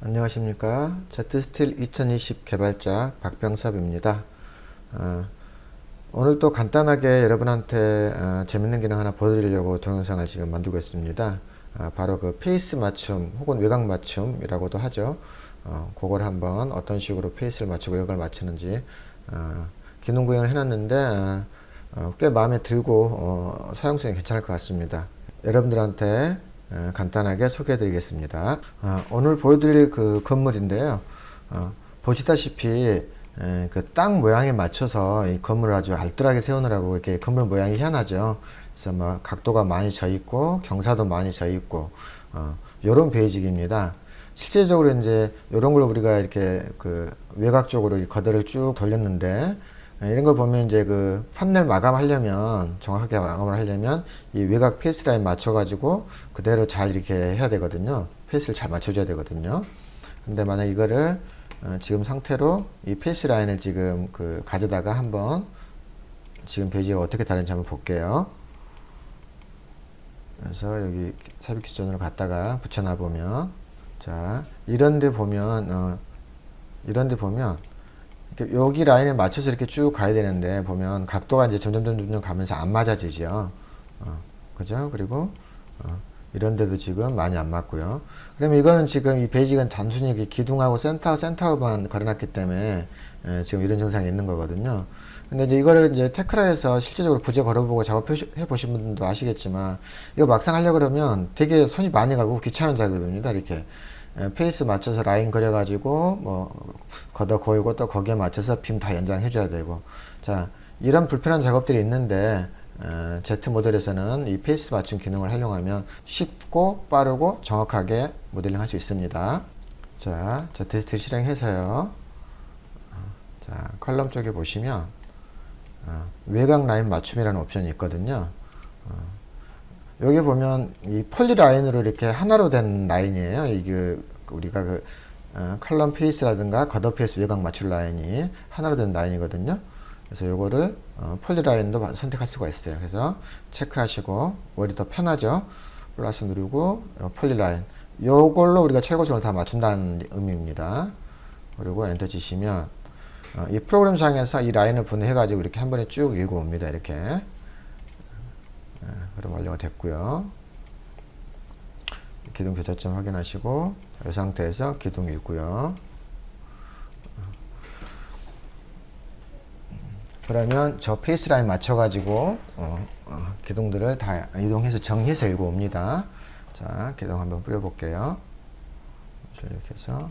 안녕하십니까. 제트스틸 2020 개발자 박병섭입니다. 어, 오늘 또 간단하게 여러분한테 어, 재밌는 기능 하나 보여드리려고 동영상을 지금 만들고 있습니다. 아, 바로 그 페이스 맞춤 혹은 외곽 맞춤이라고도 하죠. 어, 그걸 한번 어떤 식으로 페이스를 맞추고 외곽을 맞추는지 어, 기능 구현을 해놨는데 어, 어, 꽤 마음에 들고 어, 사용성이 괜찮을 것 같습니다. 여러분들한테 어, 간단하게 소개해 드리겠습니다. 어, 오늘 보여드릴 그 건물인데요. 어, 보시다시피 그 땅 모양에 맞춰서 이 건물을 아주 알뜰하게 세우느라고 이렇게 건물 모양이 희한하죠. 그래서 뭐 각도가 많이 져 있고 경사도 많이 져 있고 어, 요런 베이직입니다. 실제적으로 이제 이런 걸 우리가 이렇게 그 외곽 쪽으로 이 거들을 쭉 돌렸는데 예, 이런 걸 보면 이제 그 판넬 마감하려면 정확하게 마감을 하려면 이 외곽 페이스 라인 맞춰가지고 그대로 잘 이렇게 해야 되거든요. 페이스를 잘 맞춰줘야 되거든요. 근데 만약 이거를 어, 지금 상태로 이 페이스 라인을 지금 그 가져다가 한번 지금 베이지가 어떻게 다른지 한번 볼게요. 그래서 여기 삽입 기준으로 갖다가 붙여놔 보면 자 이런데 보면 어, 이런데 보면 여기 라인에 맞춰서 이렇게 쭉 가야 되는데 보면 각도가 이제 점점 점점 가면서 안 맞아지죠. 어, 그죠? 그리고 어, 이런 데도 지금 많이 안 맞고요. 그러면 이거는 지금 이 베이직은 단순히 기둥하고 센터 센터만 걸어놨기 때문에 에, 지금 이런 증상이 있는 거거든요. 근데 이제 이거를 이제 테크라에서 실제적으로 부재 걸어보고 작업해 보신 분들도 아시겠지만 이거 막상 하려 그러면 되게 손이 많이 가고 귀찮은 작업입니다. 이렇게 에, 페이스 맞춰서 라인 그려가지고 뭐 걷어 걸고 또 거기에 맞춰서 빔 다 연장해 줘야 되고 자 이런 불편한 작업들이 있는데 어, Z 모델에서는 이 페이스 맞춤 기능을 활용하면 쉽고 빠르고 정확하게 모델링 할 수 있습니다. 자, Z 테스트 실행해서요. 어, 자, 컬럼 쪽에 보시면 어, 외곽 라인 맞춤이라는 옵션이 있거든요. 어, 여기 보면 이 폴리 라인으로 이렇게 하나로 된 라인이에요. 이게 우리가 그 어, 컬럼 페이스라든가 겉어 페이스 외곽 맞출 라인이 하나로 된 라인이거든요. 그래서 요거를 어, 폴리 라인도 선택할 수가 있어요. 그래서 체크하시고 월이 더 편하죠. 플러스 누르고 어, 폴리 라인 요걸로 우리가 최고점을 다 맞춘다는 의미입니다. 그리고 엔터 치시면 어, 이 프로그램 상에서 이 라인을 분해해 가지고 이렇게 한 번에 쭉 읽어옵니다. 이렇게 어, 그럼 완료가 됐고요. 기둥 교차점 확인하시고 이 상태에서 기둥 읽고요. 그러면 저 페이스 라인 맞춰가지고 어, 어, 기둥들을 다 이동해서 정리해서 읽어옵니다. 자, 기둥 한번 뿌려볼게요. 이렇게 해서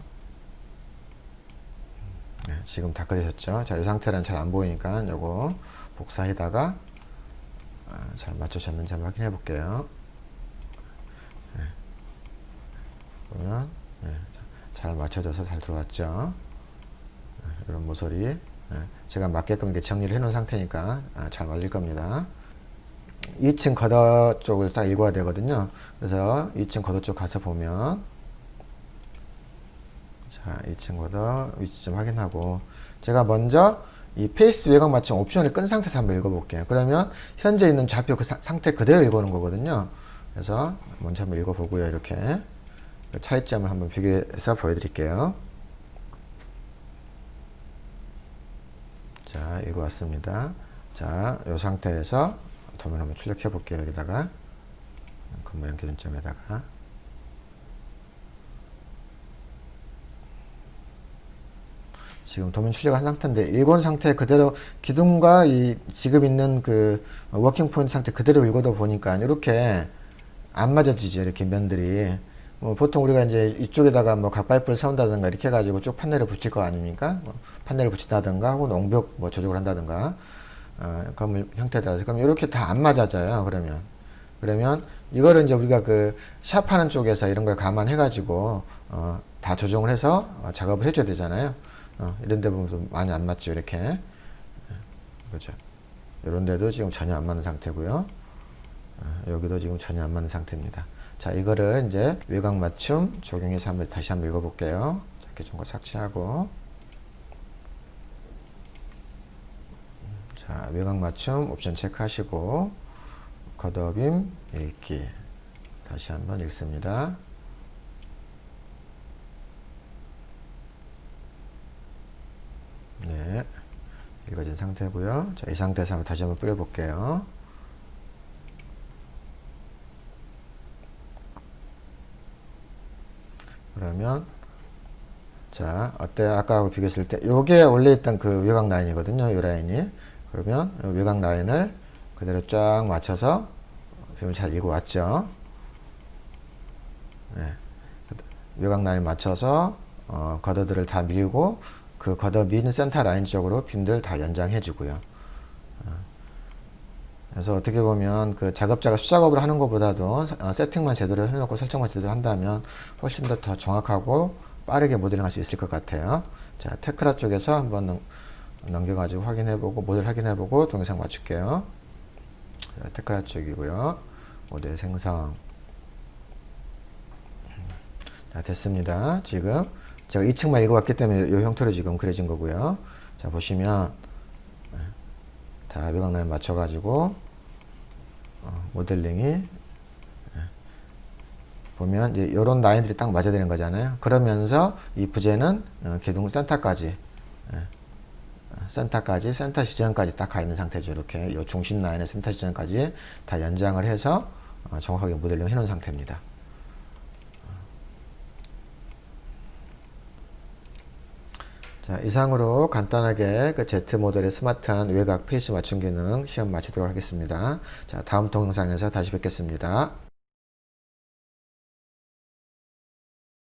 네, 지금 다 그리셨죠? 자, 이 상태는 잘 안 보이니까 요거 복사해다가 아, 잘 맞추셨는지 한번 확인해 볼게요. 네. 보면 네, 잘 맞춰져서 잘 들어왔죠? 네, 이런 모서리 네, 제가 맞게끔 이렇게 정리를 해놓은 상태니까 아, 잘 맞을 겁니다. 2층 걷어 쪽을 딱 읽어야 되거든요. 그래서 2층 걷어 쪽 가서 보면 자 2층 걷어 위치 좀 확인하고 제가 먼저 이 페이스 외곽 맞춤 옵션을 끈 상태에서 한번 읽어볼게요. 그러면 현재 있는 좌표 그 사, 상태 그대로 읽어놓은 거거든요. 그래서 먼저 한번 읽어보고요. 이렇게 차이점을 한번 비교해서 보여드릴게요. 자, 읽어왔습니다. 자, 이 상태에서 도면 한번 출력해 볼게요. 여기다가 겉모양 기준점에다가 지금 도면 출력한 상태인데 읽은 상태 그대로 기둥과 이 지금 있는 그 워킹 포인트 상태 그대로 읽어도 보니까 이렇게 안 맞아지죠. 이렇게 면들이 뭐 보통 우리가 이제 이쪽에다가 뭐 각파이프를 세운다든가 이렇게 해가지고 쭉 판넬을 붙일 거 아닙니까? 뭐 판넬을 붙인다든가 혹은 옹벽 뭐 조작을 한다든가 어, 건물 형태에 따라서 그럼 이렇게 다 안 맞아져요. 그러면 그러면 이거를 이제 우리가 그 샵하는 쪽에서 이런 걸 감안해 가지고 어, 다 조정을 해서 어, 작업을 해줘야 되잖아요. 어, 이런 데 보면 좀 많이 안 맞죠. 이렇게 그죠. 이런 데도 지금 전혀 안 맞는 상태고요. 어, 여기도 지금 전혀 안 맞는 상태입니다. 자, 이거를 이제 외곽 맞춤 적용해서 한번 다시 한번 읽어볼게요. 이렇게 좀 거 삭제하고. 자, 외곽 맞춤 옵션 체크하시고, 컷어빔 읽기. 다시 한번 읽습니다. 상태고요. 자, 이 상태에서 한번 다시 한번 뿌려볼게요. 그러면 자 어때요? 아까하고 비교했을 때 요게 원래 있던 그 외곽 라인이거든요. 이 라인이 그러면 요 외곽 라인을 그대로 쫙 맞춰서 빔을 잘 이고 왔죠. 네. 외곽 라인 맞춰서 어, 걷어들을 다 밀고 그 걷어 민 센터 라인 쪽으로 빔들 다 연장해 주고요. 어. 그래서 어떻게 보면 그 작업자가 수작업을 하는 것보다도 어, 세팅만 제대로 해놓고 설정만 제대로 한다면 훨씬 더, 더 정확하고 빠르게 모델링 할 수 있을 것 같아요. 자, 테크라 쪽에서 한번 넘, 넘겨가지고 확인해보고 모델 확인해보고 동영상 맞출게요. 자, 테크라 쪽이고요. 모델 생성. 자, 됐습니다. 지금 제가 2층만 읽어왔기 때문에 이 형태로 지금 그려진 거고요. 자, 보시면 자, 외곽 라인 맞춰가지고 어, 모델링이 예, 보면 이제 이런 라인들이 딱 맞아야 되는 거잖아요. 그러면서 이 부재는 어, 기둥 센터까지 예, 어, 센터까지 센터 지점까지 딱 가 있는 상태죠. 이렇게 이 중심 라인의 센터 지점까지 다 연장을 해서 어, 정확하게 모델링 해놓은 상태입니다. 자, 이상으로 간단하게 그 Z 모델의 스마트한 외곽 페이스 맞춤 기능 시험 마치도록 하겠습니다. 자, 다음 동영상에서 다시 뵙겠습니다.